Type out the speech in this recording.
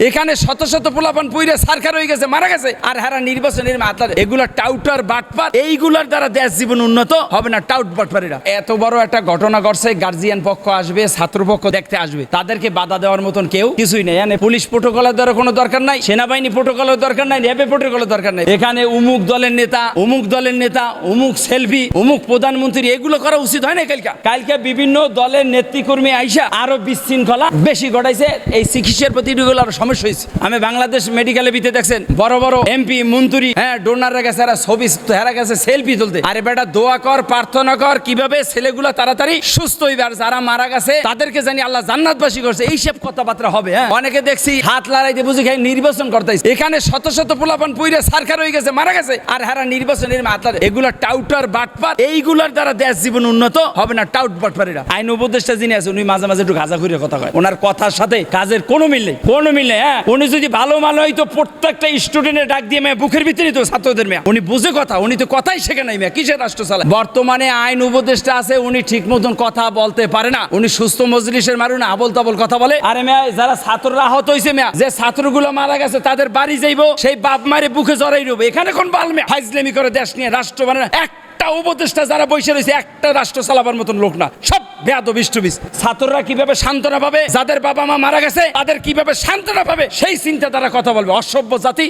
এখানে শত শত পোলাপান পুইরে সারকার হয়ে গেছে, মারা গেছে। আর হারা নির্বাচনের মাতার এগুলা টাউটার বাটপার, এইগুলার দ্বারা দেশ জীবন উন্নত হবে না টাউট বাটপারেরা। এত বড় একটা ঘটনা ঘটছে গার্জিয়ান পক্ষ আসবে ছাত্র পক্ষ দেখতে আসবে। তাদেরকে বাধা দেওয়ার মতন কেউ কিছুই নেই। এখানে পুলিশ প্রোটোকলের দ্বারা কোনো দরকার নাই, সেনাবাহিনী প্রোটোকলের দরকার নাই, র্যাবে প্রোটোকলের দরকার নাই। এখানে উমুক দলের নেতা, উমুক দলের নেতা, উমুক সেলফি, উমুক প্রধানমন্ত্রী, এগুলো করা উচিত হয় না কালকে। কালকে বিভিন্ন দলের নেতৃকর্মী আইসা আরও বিশৃঙ্খলা বেশি ঘটাইছে। এই চিকিৎসার প্রতি সমস্যা হয়েছে। আমি বাংলাদেশ মেডিকেলে বিতে দেখছেন, বড় বড় এমপি মন্ত্রী হ্যাঁ ডোনাররা গেছে, এরা ছবি হেরা গেছে সেলফি তুলতে। আরে বেটা, দোয়া কর, প্রার্থনা কর, কীভাবে ছেলেগুলো তাড়াতাড়ি সুস্থ হইবে। আর যারা মারা গেছে, তাদেরকে জানি আল্লাহ জান্নাতবাসী করছে। এইসব কথাবার্তা হবে হ্যাঁ। অনেকে দেখছি হাত লড়াইতে বুঝি খাই নির্বাচন করতেছে। এখানে শত শত পোলাপান পুইরে সারকার হয়ে গেছে, মারা গেছে। আর হারা নির্বাচনের মাতার এগুলা টাউটার বাটপার, এইগুলার দ্বারা দেশ জীবন উন্নত হবে না টাউট বাটপারেরা। আইন উপদেষ্টা যিনি আছে উনি মাঝে মাঝে একটু গাঁজা ঘুরে কথা কয়। ওনার কথার সাথে কাজের কোনো মিল নেই। কোনো মিল নেই। হ্যাঁ? উনি যদি ভালো মাল হইতো প্রত্যেকটা স্টুডেন্টের ডাক দিয়ে মেয়ে বুকের ভিতরে তো ছাত্রদের মেয়ে। উনি বুঝে কথা, উনি তো কথাই শেখে নাই মেয়ে, কিসের রাষ্ট্র চালায় বর্তমানে আইন উপদেষ্টা আছে, উনি ঠিক মতন কথা বলতে পারে না। উনি সুস্থ মজলিসের মারুন আবল তাবল কথা বলে। আরে মেয়া, যারা ছাত্ররা আহত হয়েছে মেয়া, যে ছাত্রগুলো মারা গেছে, তাদের বাড়ি যাইবো, সেই বাপ মারে বুকে জড়াই রবে এখানে কোন বাল মেয়া? করে দেশ নিয়ে, রাষ্ট্র মানে একটা উপদেষ্টা যারা বসে রয়েছে, একটা রাষ্ট্র চালাবার মতন লোক না। সব বেয়াদ বিষ্টবিস ছাত্ররা কীভাবে সান্ত্বনা পাবে? যাদের বাবা মা মারা গেছে, তাদের কীভাবে সান্ত্বনা পাবে? সেই চিন্তা তারা কথা বলবে। অসভ্য জাতি